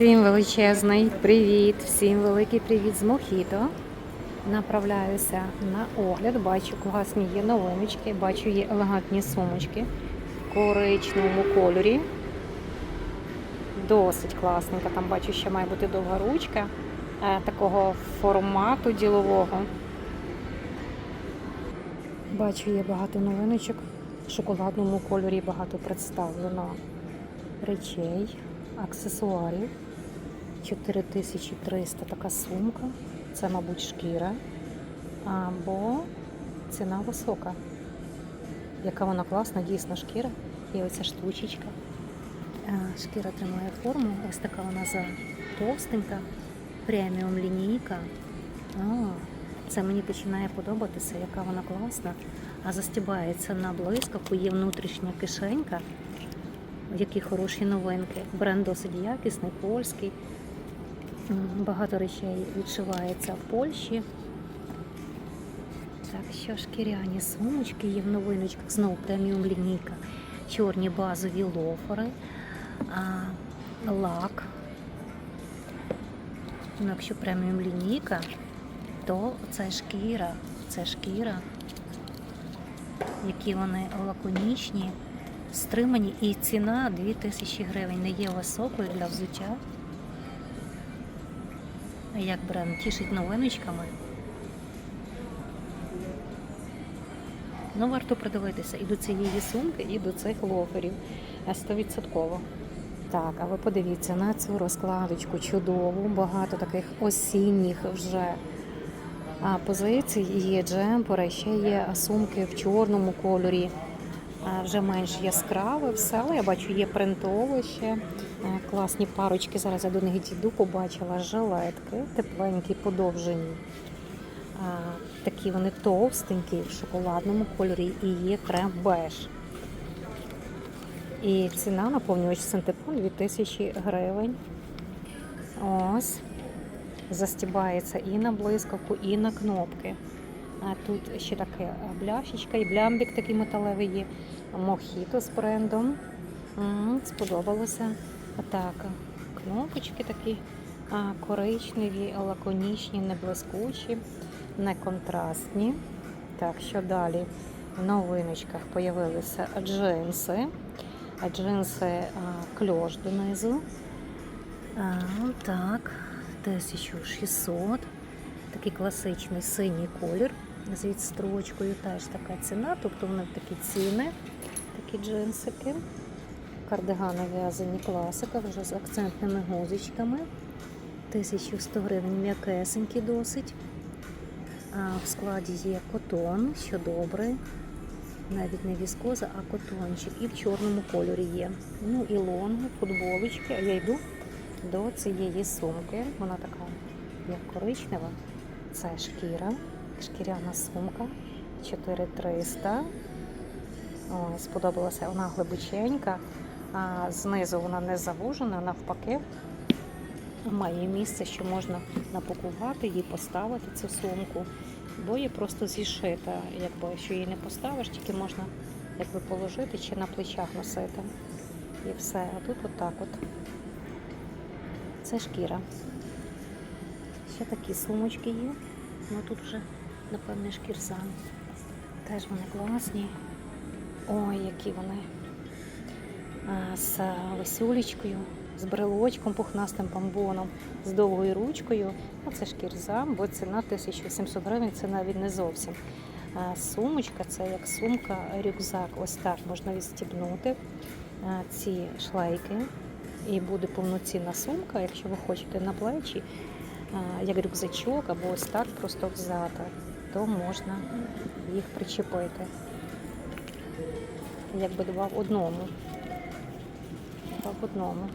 Всім величезний привіт, всім великий привіт з Мохіто. Направляюся на огляд. Бачу, класні є новиночки, бачу є елегантні сумочки в коричневому кольорі. Досить класненька. Там бачу, що має бути довга ручка е, такого формату ділового. Бачу, є багато новиночок. В шоколадному кольорі багато представлено речей, аксесуарів. 4300 така сумка. Це, мабуть, шкіра. Або ціна висока. Яка вона класна, дійсно шкіра. І оця штучечка. Шкіра тримає форму. Ось така вона за товстенька, преміум лінійка. Це мені починає подобатися, яка вона класна. А застібається на блискавку, є внутрішня кишенька. Які хороші новинки. Бренд досить якісний, польський. Багато речей відшивається в Польщі. Так, що шкіряні сумочки є в новиночках, знову преміум лінійка. Чорні базові лофери, а, лак. Ну, якщо преміум лінійка, то це шкіра, це шкіра, які вони лаконічні, стримані, і ціна 2000 гривень не є високою для взуття. Як бренд тішить новиночками. Ну, варто придивитися і до цієї сумки, і до цих лоферів. Е, Стовідсотково. Так, а ви подивіться на цю розкладочку чудову, багато таких осінніх вже позицій. Є джемпери, ще є сумки в чорному кольорі, вже менш яскраве все, але я бачу, є принтове ще. Е, Класні парочки. Зараз я до них дійду, побачила жилетки, тепленькі, подовжені. Такі вони товстенькі в шоколадному кольорі і є крем беж. І ціна наповнювач синтепон 2000 гривень. Ось. Застібається і на блискавку, і на кнопки. Тут ще таке бляшечка і блямбік такий металевий є. Мохіто з брендом. Сподобалося. Так, кнопочки такі коричневі, лаконічні, не блискучі, не контрастні. Так, що далі? В новиночках появилися джинси. Джинси кльош донизу. Так, 1600. Такий класичний синій колір з відстрочкою. Теж така ціна, тобто вони такі ціни, такі джинсики. Кардигани в'язані класика вже з акцентними гузичками. 1100 гривень м'якесенькі досить. В складі є котон, що добре. Навіть не віскоза, а котончик. І в чорному кольорі є. Ну і лонги, футболочки. А я йду до цієї сумки. Вона така як коричнева. Це шкіра, шкіряна сумка 4300. Ой, сподобалася вона глибоченька, а знизу вона не завужена, навпаки. Має місце, що можна напакувати її, поставити цю сумку, бо є просто зішита, якби що її не поставиш, тільки можна якби положити чи на плечах носити. І все. А тут отак от. Це шкіра. Ще такі сумочки є. Ну тут вже, напевне, шкірза. Теж вони класні. Ой, які вони з весюлечкою, з брелочком, пухнастим помбоном, з довгою ручкою. А це шкірза, бо ціна 1700 гривень, це навіть не зовсім. А, сумочка це як сумка, рюкзак. Ось так можна відстібнути ці шлейки. І буде повноцінна сумка, якщо ви хочете на плечі, як рюкзачок або ось так просто взяти, то можна їх причепити. Якби два в одному. Два в одному.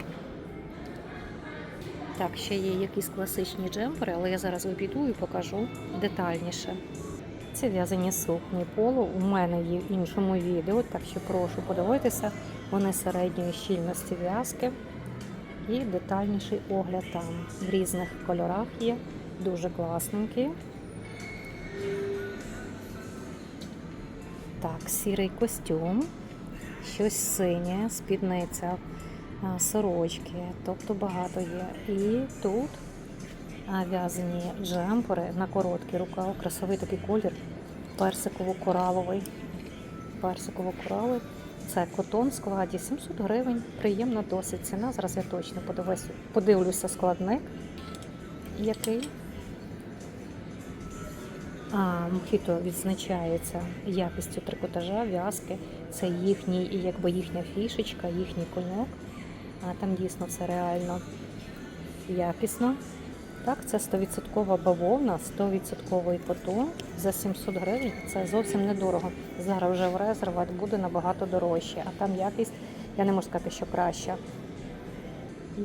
Так, ще є якісь класичні джемпери, але я зараз обійду і покажу детальніше. Це в'язані сукні поло. У мене є в іншому відео, так що прошу подивитися. Вони середньої щільності в'язки і детальніший огляд там. В різних кольорах є. Дуже класненькі. Так, сірий костюм, щось синє, спідниця сорочки, тобто багато є. І тут в'язані джемпери на короткий рукав, красивий такий колір, персиково-кораловий. Персиково-кораловий. Це котон в складі 700 гривень. Приємна досить ціна. Зараз я точно подивлюся складник. Який? Мохіто відзначається якістю трикотажа, в'язки. Це їхній, якби їхня фішечка, їхній коньок. А там дійсно все реально якісно. Так, це 100% бавовна, 100% котон за 700 гривень. Це зовсім недорого. Зараз вже в резерват буде набагато дорожче, а там якість, я не можу сказати, що краща.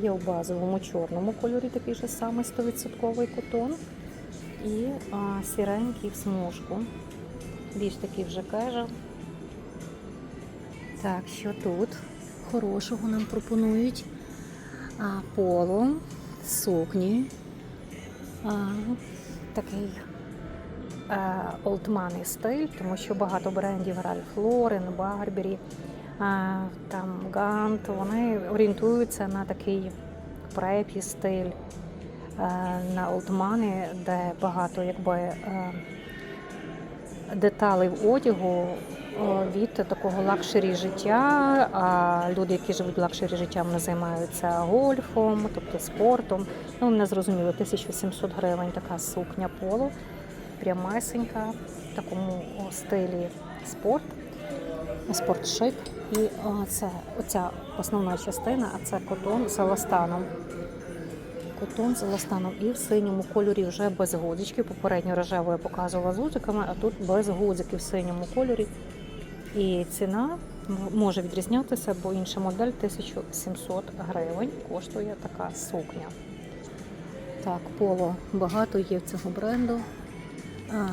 Є в базовому чорному кольорі такий же самий 100% котон. І а, сіренький в смужку. Більш такий вже кежа. Так, що тут? Хорошого нам пропонують. А, поло, сукні. А, такий олдманий стиль, тому що багато брендів Ralph Lauren, Барбері, там Гант, вони орієнтуються на такий препі стиль, а, на олдмани, де багато якби е, деталей в одягу від такого лакшері життя. А люди, які живуть лакшері життям, вони займаються гольфом, тобто спортом. Ну, не зрозуміло, 1700 гривень така сукня поло, прямесенька, в такому стилі спорт, спортшик. І це оця основна частина, а це котон з еластаном. Котон з еластаном і в синьому кольорі вже без гудзичків. Попередньо я показувала з гудзиками, а тут без гудзиків в синьому кольорі. І ціна може відрізнятися, бо інша модель 1700 гривень коштує така сукня. Так, поло багато є в цього бренду. А,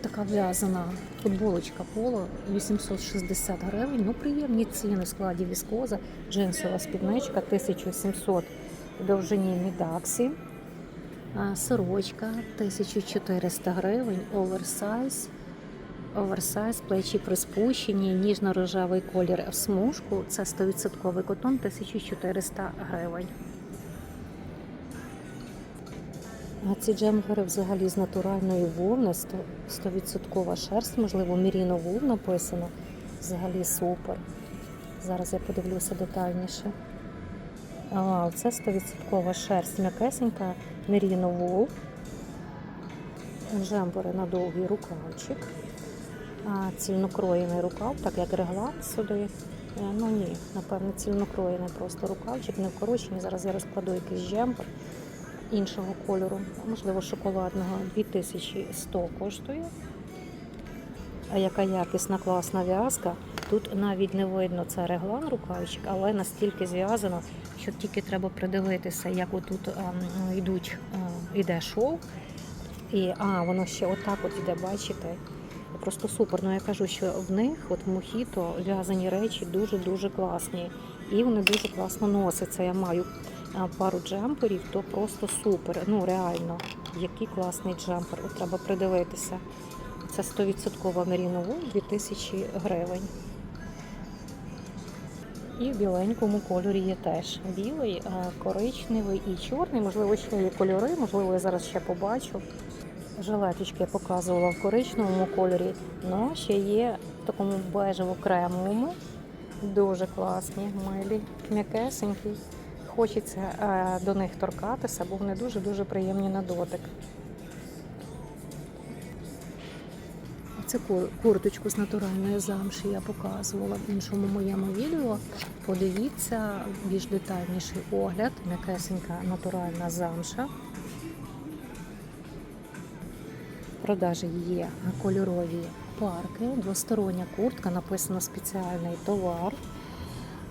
така в'язана футболочка поло 860 гривень. Ну, приємні ціни в складі віскоза, джинсова спідничка 1700 довжині мідаксі. Сорочка 1400 гривень, оверсайз. Оверсайз, плечі приспущені, ніжно-рожевий колір в смужку. Це 100% котон 1400 гривень. А ці джемпери взагалі з натуральної вовни, 100%, 100% шерсть, можливо, міріно вул написано. Взагалі супер. Зараз я подивлюся детальніше. Це 100% шерсть м'якесенька, міріно вул. Джемпери на довгий рукавчик. Цільнокроєний рукав, так як реглан сюди. Е, Ну ні, напевно, цільнокроєний просто рукавчик, не вкорочений. Зараз я розкладу якийсь джемпер іншого кольору, можливо, шоколадного 2100 коштує. А яка якісна класна в'язка. Тут навіть не видно це реглан рукавчик, але настільки зв'язано, що тільки треба придивитися, як отут ем, йдуть, е, йде шов. І а, воно ще отак от йде, бачите? Просто супер. Ну я кажу, що в них, от в Мохіто, в'язані речі дуже-дуже класні. І вони дуже класно носяться. Я маю а, пару джемперів, то просто супер. Ну реально, який класний джемпер. От треба придивитися. Це 100% мерінову 2000 гривень. І в біленькому кольорі є теж білий, коричневий і чорний. Можливо, ще є кольори, можливо, я зараз ще побачу. Жилеточки я показувала в коричневому кольорі, але ще є в такому бежево-кремовому. Дуже класні, милі, м'якесенькі. Хочеться е, до них торкатися, бо вони дуже-дуже приємні на дотик. Цю курточку з натуральної замші я показувала в іншому моєму відео. Подивіться більш детальніший огляд. М'якесенька натуральна замша. Продажі є кольорові парки, двостороння куртка, написано спеціальний товар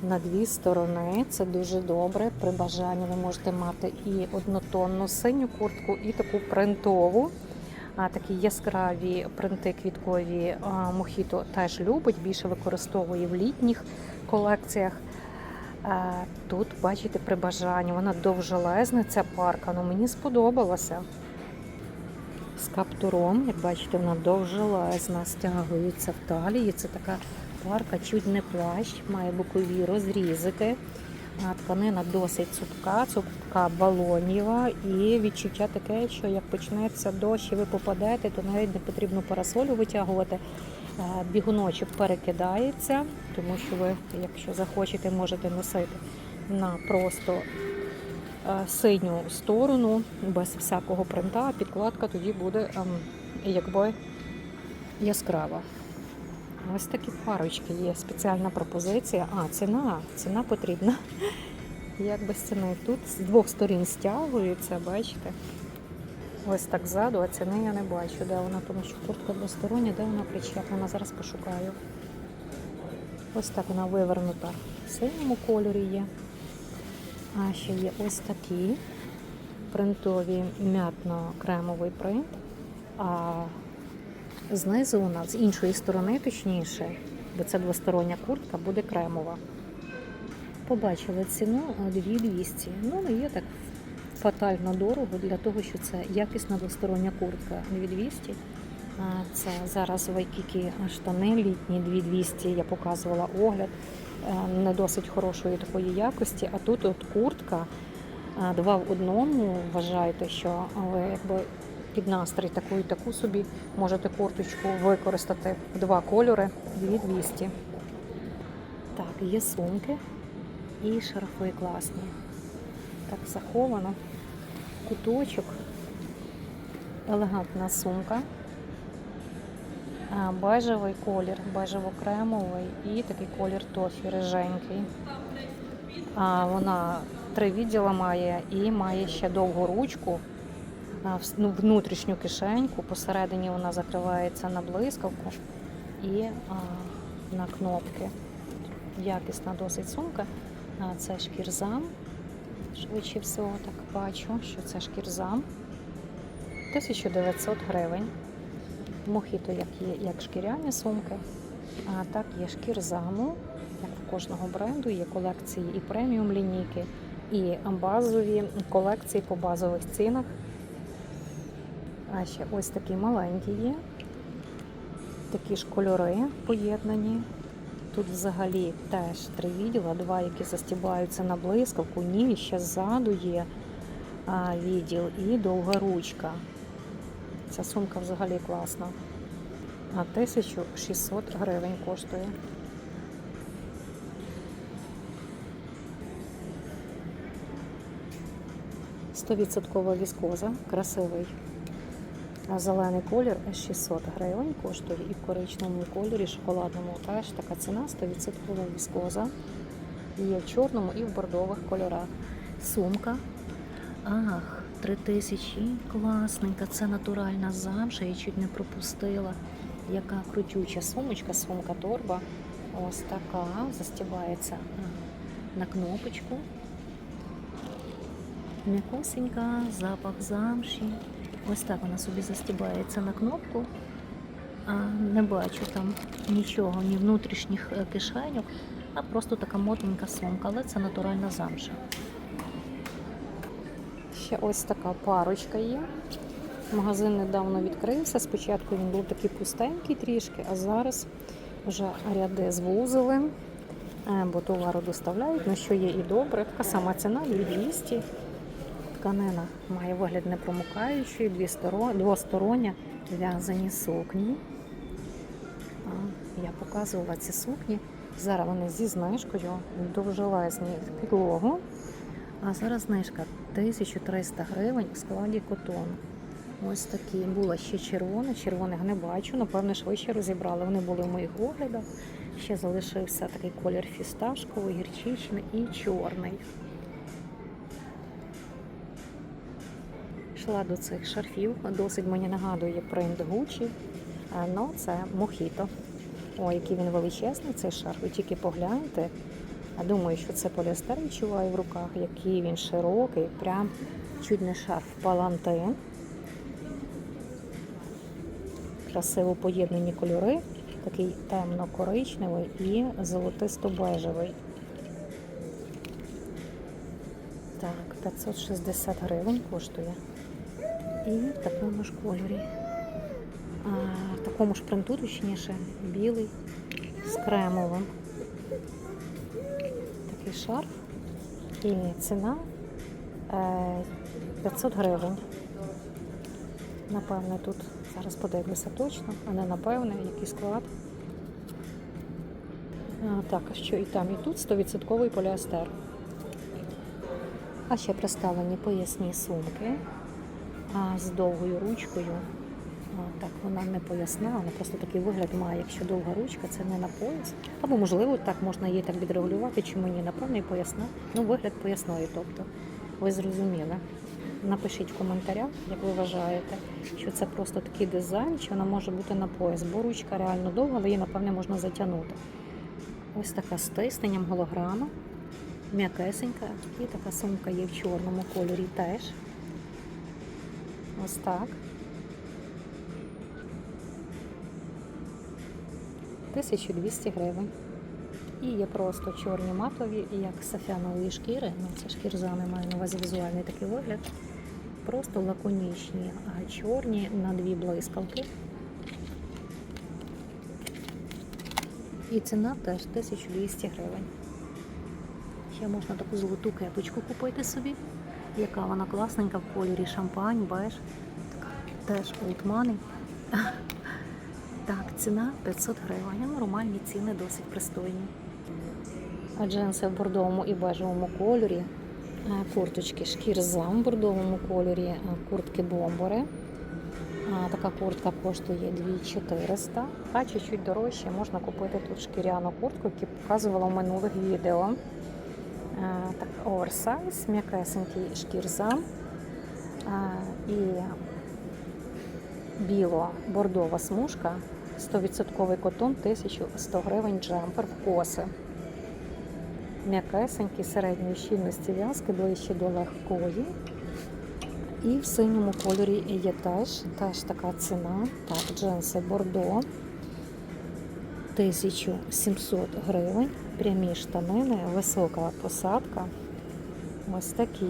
на дві сторони. Це дуже добре. При бажанні ви можете мати і однотонну синю куртку, і таку принтову. Такі яскраві принти квіткові Мохіто теж любить, більше використовує в літніх колекціях. Тут, бачите, при бажанні, вона довжелезна, ця парка, ну мені сподобалася. З каптуром, як бачите, вона довжелезна, стягується в талії. Це така парка, чуть не плащ, має бокові розрізики. Тканина досить цупка, цупка балонєва і відчуття таке, що як почнеться дощ і ви попадете, то навіть не потрібно парасолю витягувати. Е, Бігуночок перекидається, тому що ви, якщо захочете, можете носити на просто е, синю сторону без всякого принта, а підкладка тоді буде ем, якби яскрава. Ось такі парочки є. Спеціальна пропозиція. А, ціна. Ціна потрібна. Як без ціни. Тут з двох сторін стягується, бачите? Ось так ззаду, а ціни я не бачу, де вона, тому що куртка двостороння, де вона причеплена. Зараз пошукаю. Ось так вона вивернута в синьому кольорі є. А ще є ось такі принтові м'ятно-кремовий принт. А знизу нас з іншої сторони, точніше, бо це двостороння куртка, буде кремова. Побачили ціну 2200. Ну, не є так фатально дорого для того, що це якісна двостороння куртка 2200. Це зараз вайкікі штани літні 2200, я показувала огляд не досить хорошої такої якості. А тут от куртка два в одному. Вважайте, що ви якби під настрій таку і таку собі можете курточку використати в два кольори 2200. Так, є сумки і шарфи класні. Так заховано. Куточок, елегантна сумка. Бежевий колір, бежево-кремовий і такий колір тофі риженький. Вона три відділа має і має ще довгу ручку, внутрішню кишеньку. Посередині вона закривається на блискавку і на кнопки. Якісна досить сумка. Це шкірзам. Швидше всього так бачу, що це шкірзам. 1900 гривень. Мохіто, як є як шкіряні сумки, а так є шкірзаму, як в кожного бренду, є колекції і преміум лінійки, і базові колекції по базових цінах. А ще ось такі маленькі є. Такі ж кольори поєднані. Тут взагалі теж три відділа, два, які застібаються на блискавку, ні, ще ззаду є відділ і довга ручка. Ця сумка взагалі класна. А 1600 гривень коштує. Стовідсоткова віскоза, красивий зелений колір 600 гривень коштує і в коричневому кольорі, шоколадному теж така ціна 100% віскоза. Є в чорному і в бордових кольорах. Сумка. Ах, 3000, класненька, це натуральна замша, я чуть не пропустила. Яка крутюча сумочка, сумка торба. Ось така, застібається на кнопочку. М'якосенька, запах замші. Ось так вона собі застібається на кнопку. Не бачу там нічого, ні внутрішніх е, кишеньок, а просто така модненька сумка, але це натуральна замша. Ще ось така парочка є. Магазин недавно відкрився. Спочатку він був такий пустенький трішки, а зараз вже ряди звузили, е, бо товару доставляють, на що є і добре. Така сама ціна 2200. Тканина має вигляд сторо- двостороння в'язані сукні. Я показувала ці сукні. Зараз вони зі знижкою довжелезні в підлогу. А зараз знижка 1300 гривень в складі котон. Ось такі. Була ще червона, червоних не бачу. Напевно, швидше розібрали. Вони були в моїх оглядах. Ще залишився такий колір фісташковий, гірчичний і чорний. Йшла до цих шарфів. Досить мені нагадує принт Гучі. Ну, це мохіто. О, який він величезний, цей шарф. Ви тільки погляньте. Думаю, що це поліестер відчуваю в руках, який він широкий, прям чуть не шарф палантин. Красиво поєднані кольори, такий темно-коричневий і золотисто-бежевий. Так, 560 гривень коштує. І в такому ж кольорі. А, в такому ж принту, точніше, білий з кремовим. Такий шарф І ціна е, 500 гривень. Напевне, тут зараз подивлюся точно, а не напевне, який склад. А, так, що і там, і тут 100% поліестер. А ще представлені поясні сумки а, з довгою ручкою. А, так, вона не поясна, вона просто такий вигляд має. Якщо довга ручка, це не на пояс. Або, можливо, так можна її так відрегулювати, чому ні, напевно, і поясна. Ну, вигляд поясної, тобто, ви зрозуміли. Напишіть в коментарях, як ви вважаєте, що це просто такий дизайн, чи вона може бути на пояс, бо ручка реально довга, але її, напевне, можна затягнути. Ось така з тисненням голограма, м'якесенька. І така сумка є в чорному кольорі теж. Ось так. 1200 гривень. І є просто чорні матові, як сафянової шкіри. Ну, це шкірзами маю на увазі візуальний такий вигляд. Просто лаконічні, а чорні на дві блискавки. І ціна теж 1200 гривень. Ще можна таку золоту кепочку купити собі, яка вона класненька в кольорі шампань, беж. Теж money. Так, ціна 500 гривень. Нормальні ціни досить пристойні. А джинси в бордовому і бежевому кольорі. Е, Курточки шкірзам в бордовому кольорі, е, куртки бомбори. Така куртка коштує 2400, а чуть-чуть дорожче можна купити тут шкіряну куртку, яку показувала в минулих відео. А, Так, оверсайз, м'якесенький шкірзам і біло-бордова смужка, 100% котон, 1100 гривень джемпер в коси. М'якесенький середньої щільності в'язки ближче до легкої. І в синьому кольорі є теж, теж така ціна. Так, джинси Бордо 1700 гривень, прямі штанини, висока посадка. Ось такі.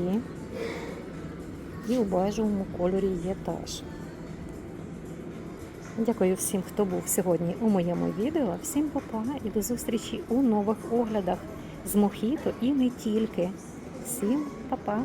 І у бежевому кольорі є теж. Дякую всім, хто був сьогодні у моєму відео. Всім па-па і до зустрічі у нових оглядах з Мохіто і не тільки. Всім па-па!